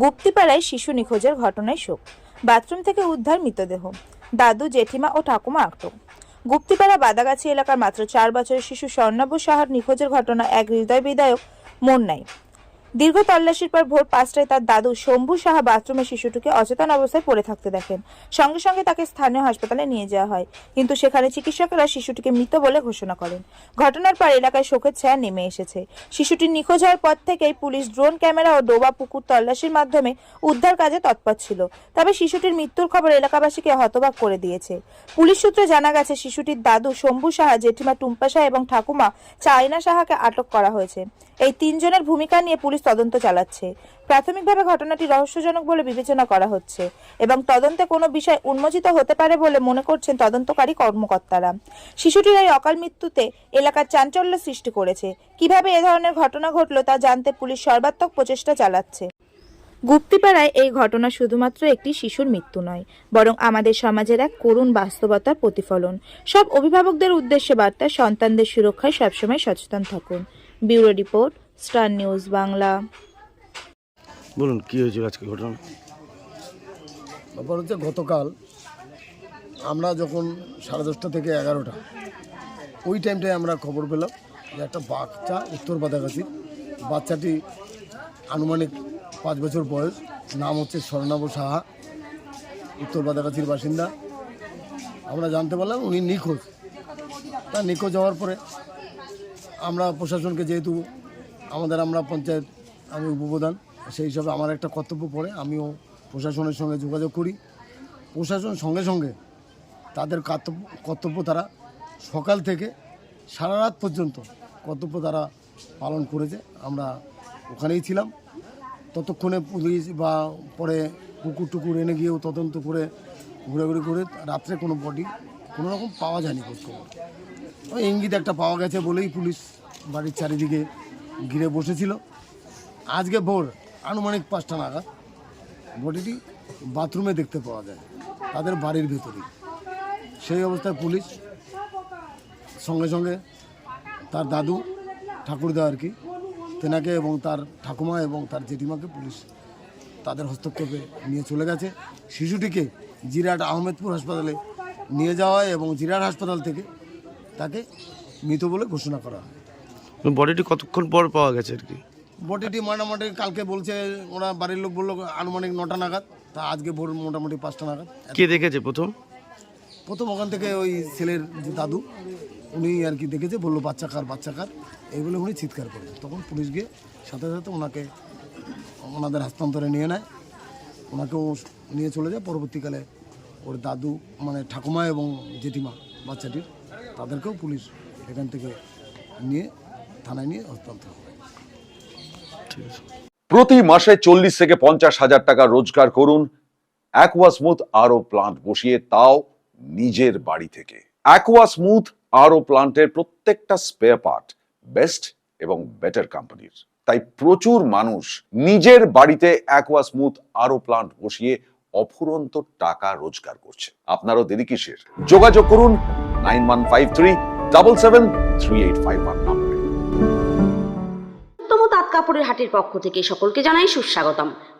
গুপ্তিপাড়ায় শিশু নিখোঁজের ঘটনায় শোক। বাথরুম থেকে উদ্ধার মৃতদেহ। দাদু, জেঠিমা ও ঠাকুমা আটক। গুপ্তিপাড়া বাদাগাছি এলাকার মাত্র চার বছরের শিশু স্বর্ণাভ সাহার নিখোঁজের ঘটনা এক হৃদয় বিদায়ক মন নাই দীর্ঘ তল্লাশির পর ভোর পাঁচটায় তার দাদু শম্ভু সাহা বাথরুমে শিশুটিকে অচেতন অবস্থায় পড়ে থাকতে দেখেন। সঙ্গে সঙ্গে তাকে স্থানীয় হাসপাতালে নিয়ে যাওয়া হয়। কিন্তু সেখানে চিকিৎসকেরা শিশুটিকে মৃত বলে ঘোষণা করেন। ঘটনার পর এলাকায় শোকের ছায়া নেমে এসেছে। শিশুটি নিখোঁজ হওয়ার পর থেকেই পুলিশ ড্রোন ক্যামেরা ও ডোবা পুকুর তল্লাশির মাধ্যমে উদ্ধার কাজে তৎপর ছিল। তবে শিশুটির মৃত্যুর খবর এলাকাবাসীকে হতবাক করে দিয়েছে। পুলিশ সূত্রে জানা গেছে, শিশুটির দাদু শম্ভু সাহা, জেঠিমা টুম্পা সাহা এবং ঠাকুমা চায়না সাহাকে আটক করা হয়েছে। এই তিনজনের ভূমিকা নিয়ে পুলিশ তদন্ত চালাচ্ছে। প্রাথমিকভাবে ঘটনাটি রহস্যজনক বলে বিবেচনা করা হচ্ছে এবং তদন্তে কোনো বিষয় উন্মোচিত হতে পারে বলে মনে করছেন তদন্তকারী কর্মকর্তারা। শিশুটির এই অকাল মৃত্যুতে এলাকার চাঞ্চল্য সৃষ্টি করেছে। কীভাবে এ ধরনের ঘটনা ঘটলো তা জানতে পুলিশ সর্বাত্মক প্রচেষ্টা চালাচ্ছে। গুপ্তিপাড়ায় এই ঘটনা শুধুমাত্র একটি শিশুর মৃত্যু নয়, বরং আমাদের সমাজের এক করুণ বাস্তবতার প্রতিফলন। সব অভিভাবকদের উদ্দেশ্যে বার্তা, সন্তানদের সুরক্ষায় সবসময় সচেতন থাকুন। Bureau report star news Bangla. বলুন কি হয়েছিল আজকে ঘটনা? ব্যাপার হচ্ছে গতকাল আমরা যখন সাড়ে দশটা থেকে এগারোটা ওই টাইমটায় আমরা খবর পেলাম যে একটা বাচ্চা উত্তর বাদাগাছির বাচ্চাটি আনুমানিক পাঁচ বছর বয়স নাম হচ্ছে স্বর্ণাভ সাহা উত্তর বাদাগাছির বাসিন্দা। আমরা জানতে পারলাম উনি নিখোঁজ। তা নিখোঁজ হওয়ার পরে আমরা প্রশাসনকে যেহেতু আমাদের আমরা পঞ্চায়েত, আমি উপপ্রধান, সেই হিসাবে আমার একটা কর্তব্য পড়ে, আমিও প্রশাসনের সঙ্গে যোগাযোগ করি। প্রশাসন সঙ্গে সঙ্গে তাদের কর্তব্য তারা সকাল থেকে সারা রাত পর্যন্ত কর্তব্য তারা পালন করেছে। আমরা ওখানেই ছিলাম। ততক্ষণে পুলিশ বা পরে কুকুর টুকুর এনে গিয়েও তদন্ত করে, ঘুরাঘুরি করে রাত্রে কোনো বডি কোনো রকম পাওয়া যায়নি খোঁজখবর। ওই ইঙ্গিত একটা পাওয়া গেছে বলেই পুলিশ বাড়ির চারিদিকে ঘিরে বসেছিল। আজকে ভোর, আনুমানিক পাঁচটা নাগাদ। বডিটি বাথরুমে দেখতে পাওয়া যায়, তাদের বাড়ির ভেতরেই। সেই অবস্থায় পুলিশ সঙ্গে সঙ্গে তার দাদু, ঠাকুরদা আর কি, তেনাকে এবং তার ঠাকুমা এবং তার জেঠিমাকে পুলিশ তাদের হস্তক্ষেপে নিয়ে চলে গেছে। শিশুটিকে জিরাট আহমেদপুর হাসপাতালে নিয়ে যাওয়া এবং জিরাট হাসপাতাল থেকে তাকে মৃত বলে ঘোষণা করা হয়। বডিটি কতক্ষণ পর পাওয়া গেছে আর কি? বডিটি মোটামুটি কালকে বলছে ওরা বাড়ির লোক বলল আনুমানিক নটা নাগাদ। তা আজকে ভোর মোটামুটি পাঁচটা নাগাদ। কে দেখেছে প্রথম? প্রথম ওখান থেকে ওই ছেলের যে দাদু উনি আর কি দেখেছে বলল বাচ্চা কার বাচ্চা কার। এই বলে উনি চিৎকার করেছে তখন পুলিশ গিয়ে সাথে সাথে ওনাকে ওনাদের হস্তান্তরে নিয়ে নেয়। ওনাকেও নিয়ে চলে যায়। পরবর্তীকালে ওর দাদু মানে ঠাকুমা এবং জেঠিমা বাচ্চাটির তাদেরকেও পুলিশ এখান থেকে নিয়ে থানায় নিয়ে হস্তান্তর করে প্রতি মাসে চল্লিশ থেকে পঞ্চাশ হাজার টাকা রোজগার করুন। অ্যাকোয়া স্মুথ আরও প্লান্ট বসিয়ে তাও নিজের বাড়ি থেকে। অ্যাকোয়া স্মুথ আরও প্লান্টের প্রত্যেকটা স্পেয়ার পার্ট বেস্ট এবং বেটার কোম্পানির তাই প্রচুর মানুষ নিজের বাড়িতে অ্যাকোয়া স্মুথ আরও প্লান্ট বসিয়ে অফুরন্ত টাকা রোজগার করছে। আপনারও দেরি কিসের? যোগাযোগ করুন nine one five three double seven three eight five one. কাপড়ের হাটের পক্ষ থেকে সকলকে জানাই সুস্বাগতম।